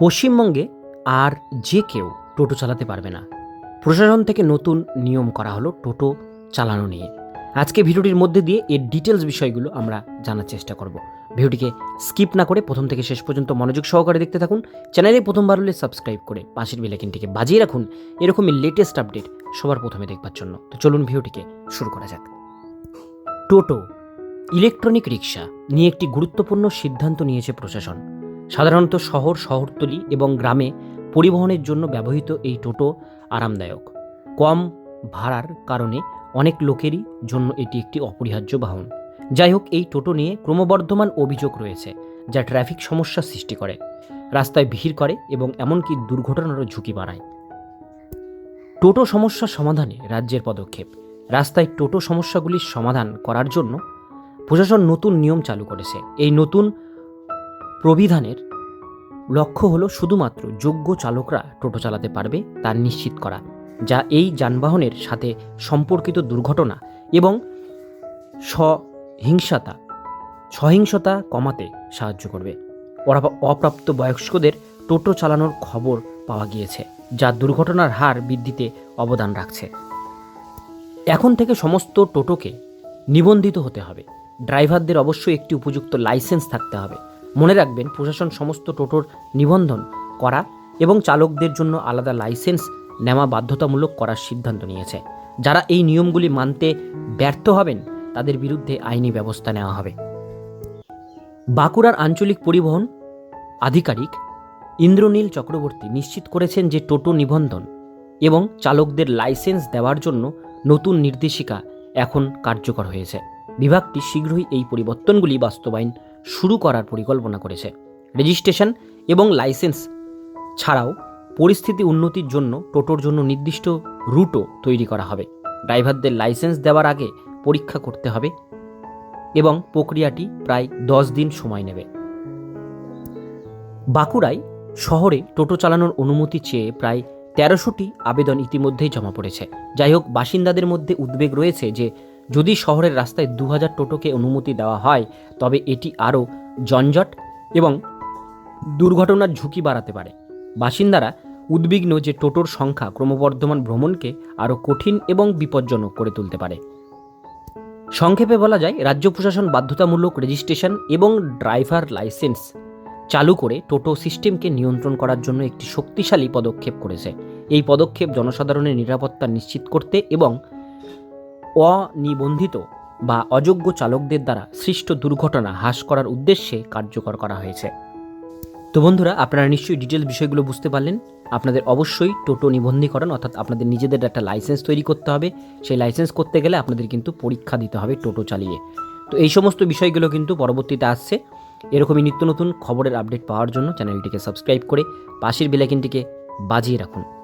পশ্চিমবঙ্গে আর যে কেউ টোটো চালাতে পারবে না। প্রশাসন থেকে নতুন নিয়ম করা হলো টোটো চালানো নিয়ে। আজকে ভিডিওটির মধ্যে দিয়ে এর ডিটেলস বিষয়গুলো আমরা জানার চেষ্টা করব। ভিডিওটিকে স্কিপ না করে প্রথম থেকে শেষ পর্যন্ত মনোযোগ সহকারে দেখতে থাকুন। চ্যানেলে প্রথমবার হলে সাবস্ক্রাইব করে পাশের বেলাইকিনটিকে বাজিয়ে রাখুন। এরকমই লেটেস্ট আপডেট সবার প্রথমে দেখবার জন্য। তো চলুন ভিডিওটিকে শুরু করা যাক। টোটো ইলেকট্রনিক রিক্সা নিয়ে একটি গুরুত্বপূর্ণ সিদ্ধান্ত নিয়েছে প্রশাসন। সাধারণত শহর, শহরতলি এবং গ্রামে পরিবহনের জন্য ব্যবহৃত এই টোটো আরামদায়ক। কম ভাড়ার কারণে অনেক লোকেরই জন্য এটি একটি অপরিহার্য বাহন। যাই হোক, এই টোটো নিয়ে ক্রমবর্ধমান অভিযোগ রয়েছে, যা ট্রাফিক সমস্যার সৃষ্টি করে, রাস্তায় ভিড় করে এবং এমনকি দুর্ঘটনারও ঝুঁকি বাড়ায়। টোটো সমস্যা সমাধানে রাজ্যের পদক্ষেপ, রাস্তায় টোটো সমস্যাগুলির সমাধান করার জন্য প্রশাসন নতুন নিয়ম চালু করেছে। এই নতুন প্রবিধানের লক্ষ্য হলো শুধুমাত্র যোগ্য চালকরা টোটো চালাতে পারবে তা নিশ্চিত করা, যা এই যানবাহনের সাথে সম্পর্কিত দুর্ঘটনা এবং সহিংসতা সহিংসতা কমাতে সাহায্য করবে। অপ্রাপ্ত বয়স্কদের টোটো চালানোর খবর পাওয়া গিয়েছে, যা দুর্ঘটনার হার বৃদ্ধিতে অবদান রাখছে। এখন থেকে সমস্ত টোটোকে নিবন্ধিত হতে হবে। ড্রাইভারদের অবশ্যই একটি উপযুক্ত লাইসেন্স থাকতে হবে। মনে রাখবেন প্রশাসন সমস্ত টোটোর নিবন্ধন করা এবং চালকদের জন্য আলাদা লাইসেন্স নেওয়া বাধ্যতামূলক করার সিদ্ধান্ত নিয়েছে। যারা এই নিয়মগুলি মানতে ব্যর্থ হবেন, তাদের বিরুদ্ধে আইনি ব্যবস্থা নেওয়া হবে। বাঁকুড়ার আঞ্চলিক পরিবহন আধিকারিক ইন্দ্রনীল চক্রবর্তী নিশ্চিত করেছেন যে টোটো নিবন্ধন এবং চালকদের লাইসেন্স দেওয়ার জন্য নতুন নির্দেশিকা এখন কার্যকর হয়েছে। বিভাগটি শীঘ্রই এই পরিবর্তনগুলি বাস্তবায়ন শুরু করার পরিকল্পনা করেছে। রেজিস্ট্রেশন এবং লাইসেন্স ছাড়াও পরিস্থিতি উন্নতির জন্য টোটোর জন্য নির্দিষ্ট রুটও তৈরি করা হবে। ড্রাইভারদের লাইসেন্স দেওয়ার আগে পরীক্ষা করতে হবে এবং প্রক্রিয়াটি প্রায় দশ দিন সময় নেবে। বাঁকুড়ায় শহরে টোটো চালানোর অনুমতি চেয়ে প্রায় তেরোশোটি আবেদন ইতিমধ্যেই জমা পড়েছে। যাই হোক, বাসিন্দাদের মধ্যে উদ্বেগ রয়েছে যে যদি শহরের রাস্তায় দু হাজার টোটোকে অনুমতি দেওয়া হয়, তবে এটি আরও জঞ্জট এবং দুর্ঘটনার ঝুঁকি বাড়াতে পারে। বাসিন্দারা উদ্বিগ্ন যে টোটোর সংখ্যা ক্রমবর্ধমান ভ্রমণকে আরও কঠিন এবং বিপজ্জনক করে তুলতে পারে। সংক্ষেপে বলা যায়, রাজ্য প্রশাসন বাধ্যতামূলক রেজিস্ট্রেশন এবং ড্রাইভার লাইসেন্স চালু করে টোটো সিস্টেমকে নিয়ন্ত্রণ করার জন্য একটি শক্তিশালী পদক্ষেপ করেছে। এই পদক্ষেপ জনসাধারণের নিরাপত্তা নিশ্চিত করতে এবং অনিবন্ধিত বা অযোগ্য চালকদের দ্বারা সৃষ্ট দুর্ঘটনা হ্রাস করার উদ্দেশ্যে কার্যকর করা হয়েছে। তো বন্ধুরা, আপনারা নিশ্চয়ই ডিটেলস বিষয়গুলো বুঝতে পারলেন। আপনাদের অবশ্যই টোটো নিবন্ধীকরণ, অর্থাৎ আপনাদের নিজেদের একটা লাইসেন্স তৈরি করতে হবে। সেই লাইসেন্স করতে গেলে আপনাদের কিন্তু পরীক্ষা দিতে হবে টোটো চালিয়ে। তো এই সমস্ত বিষয়গুলো কিন্তু পরবর্তীতে আসছে। এরকমই নিত্য নতুন খবরের আপডেট পাওয়ার জন্য চ্যানেলটিকে সাবস্ক্রাইব করে পাশের বেলাইকিনটিকে বাজিয়ে রাখুন।